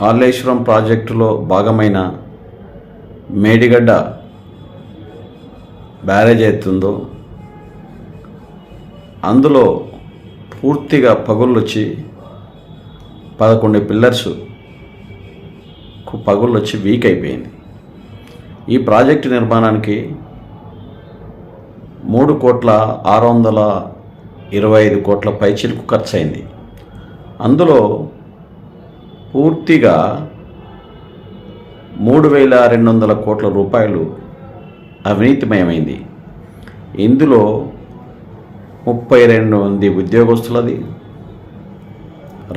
కాళేశ్వరం ప్రాజెక్టులో భాగమైన మేడిగడ్డ బ్యారేజ్ అవుతుందో అందులో పూర్తిగా పగుళ్ళు వచ్చి పదకొండు పిల్లర్స్ పగుళ్ళు వచ్చి వీక్ అయిపోయింది. ఈ ప్రాజెక్టు నిర్మాణానికి మూడు కోట్ల ఆరు వందల ఇరవై ఐదు కోట్ల పైచిలకు ఖర్చు అయింది అందులో పూర్తిగా మూడు వేల రెండు వందల కోట్ల రూపాయలు అవినీతిమయమైంది. ఇందులో ముప్పై రెండు మంది ఉద్యోగస్తులది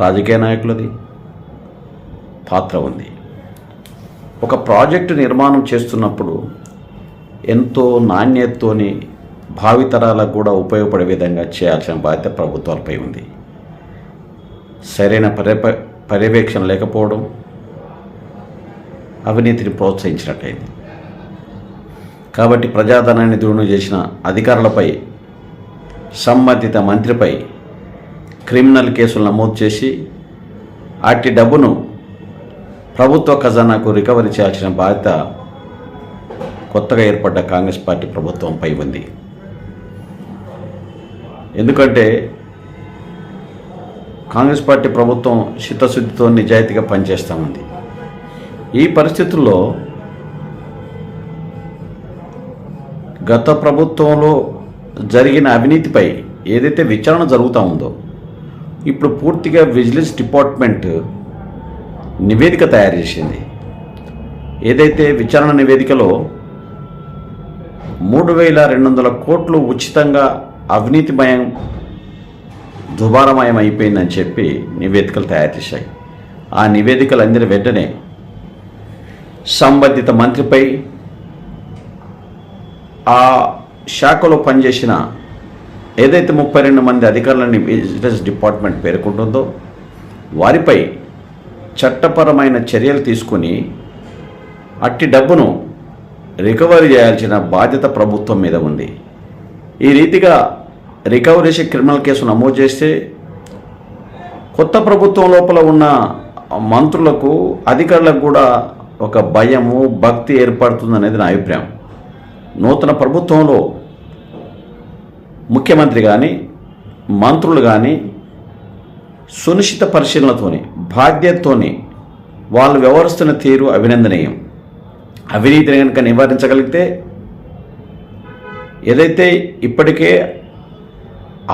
రాజకీయ నాయకులది పాత్ర ఉంది. ఒక ప్రాజెక్టు నిర్మాణం చేస్తున్నప్పుడు ఎంతో నాణ్యతతోని భావితరాలకు కూడా ఉపయోగపడే విధంగా చేయాల్సిన బాధ్యత ప్రభుత్వాలపై ఉంది. సరైన పర్యప పర్యవేక్షణ లేకపోవడం అవినీతిని ప్రోత్సహించినట్టయింది. కాబట్టి ప్రజాధనాన్ని దూరం చేసిన అధికారులపై సంబంధిత మంత్రిపై క్రిమినల్ కేసులు నమోదు చేసి అట్టి డబ్బును ప్రభుత్వ ఖజానాకు రికవరీ చేయాల్సిన బాధ్యత కొత్తగా ఏర్పడ్డ కాంగ్రెస్ పార్టీ ప్రభుత్వంపై ఉంది. ఎందుకంటే కాంగ్రెస్ పార్టీ ప్రభుత్వం చిత్తశుద్ధితో నిజాయితీగా పనిచేస్తామంది. ఈ పరిస్థితుల్లో గత ప్రభుత్వంలో జరిగిన అవినీతిపై ఏదైతే విచారణ జరుగుతూ ఉందో ఇప్పుడు పూర్తిగా విజిలెన్స్ డిపార్ట్మెంట్ నివేదిక తయారు చేసింది. ఏదైతే విచారణ నివేదికలో మూడు వేల రెండు వందల కోట్లు ఉచితంగా అవినీతిమయం దుబారమయం అయిపోయిందని చెప్పి నివేదికలు తయారు చేశాయి. ఆ నివేదికలు అందిన వెంటనే సంబంధిత మంత్రిపై ఆ శాఖలో పనిచేసిన ఏదైతే ముప్పై రెండు మంది అధికారులని విజిలెన్స్ డిపార్ట్మెంట్ పేర్కొంటుందో వారిపై చట్టపరమైన చర్యలు తీసుకుని అట్టి డబ్బును రికవరీ చేయాల్సిన బాధ్యత ప్రభుత్వం మీద ఉంది. ఈ రీతిగా రికవరీ చేసి క్రిమినల్ కేసు నమోదు చేస్తే కొత్త ప్రభుత్వం లోపల ఉన్న మంత్రులకు అధికారులకు కూడా ఒక భయము భక్తి ఏర్పడుతుందనేది నా అభిప్రాయం. నూతన ప్రభుత్వంలో ముఖ్యమంత్రి కానీ మంత్రులు కానీ సునిశ్చిత పరిశీలనతోని బాధ్యతతోని వాళ్ళు వ్యవహరిస్తున్న తీరు అభినందనీయం. అవినీతిని కనుక నివారించగలిగితే ఏదైతే ఇప్పటికే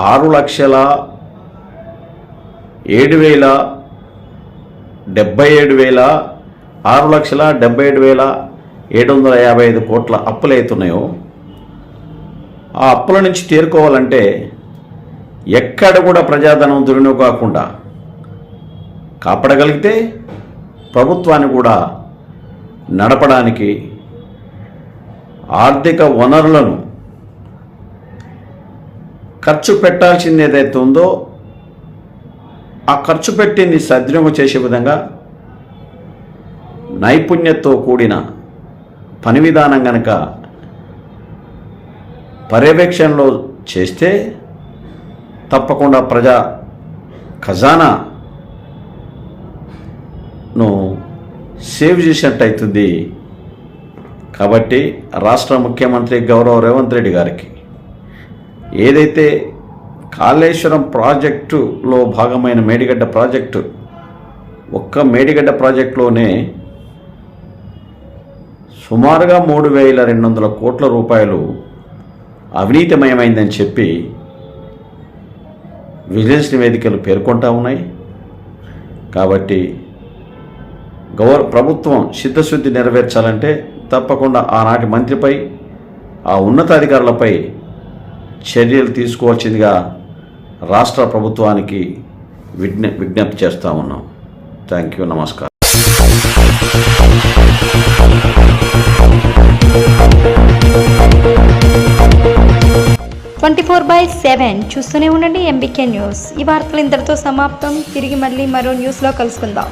ఆరు లక్షల ఏడు వేల డెబ్బై ఏడు వేల ఆరు లక్షల డెబ్బై ఏడు వేల ఏడు వందల యాభై ఐదు కోట్ల అప్పులు అవుతున్నాయో ఆ అప్పుల నుంచి తేరుకోవాలంటే ఎక్కడ కూడా ప్రజాధనం దుర్వినియోగం కాకుండా కాపాడగలిగితే ప్రభుత్వాన్ని కూడా నడపడానికి ఆర్థిక వనరులను ఖర్చు పెట్టాల్సింది ఏదైతే ఉందో ఆ ఖర్చు పెట్టింది సద్వినియోగం చేసే విధంగా నైపుణ్యతో కూడిన పని విధానం కనుక పర్యవేక్షణలో చేస్తే తప్పకుండా ప్రజా ఖజానాను సేవ్ చేసినట్టు అవుతుంది. కాబట్టి రాష్ట్ర ముఖ్యమంత్రి గౌరవ రేవంత్ రెడ్డి గారికి ఏదైతే కాళేశ్వరం ప్రాజెక్టులో భాగమైన మేడిగడ్డ ప్రాజెక్టు ఒక్క మేడిగడ్డ ప్రాజెక్టులోనే సుమారుగా మూడు వేల రెండు వందల కోట్ల రూపాయలు అవినీతిమయమైందని చెప్పి విజిలెన్స్ నివేదికలు పేర్కొంటా ఉన్నాయి. కాబట్టి గౌర ప్రభుత్వం చిత్తశుద్ధి నెరవేర్చాలంటే తప్పకుండా ఆనాటి మంత్రిపై ఆ ఉన్నతాధికారులపై చర్యలు తీసుకోవాల్సిందిగా రాష్ట్ర ప్రభుత్వానికి విజ్ఞ విజ్ఞప్తి చేస్తూ ఉన్నాం. థ్యాంక్ యూ నమస్కారం ట్వంటీ ఫోర్ బై సెవెన్ చూస్తూనే ఉండండి ఎంబీకే న్యూస్. ఈ వార్తలు ఇంతటితో సమాప్తం. తిరిగి మళ్ళీ మరో న్యూస్లో కలుసుకుందాం.